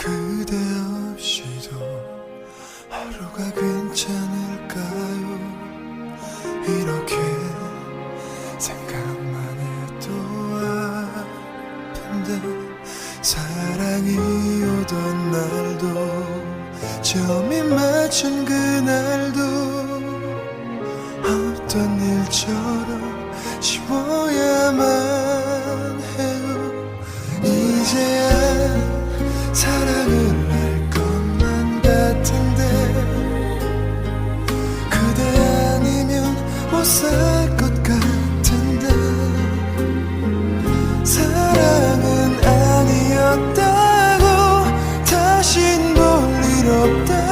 그대 없이도 하루가 괜찮을까요? 이렇게 생각만 해도 아픈데 사랑이 오던 날도 점이 맞춘 그날도 어떤 일처럼 쉬워야만 해요. 이제 사랑은 아니었다고 다신 볼일 없다.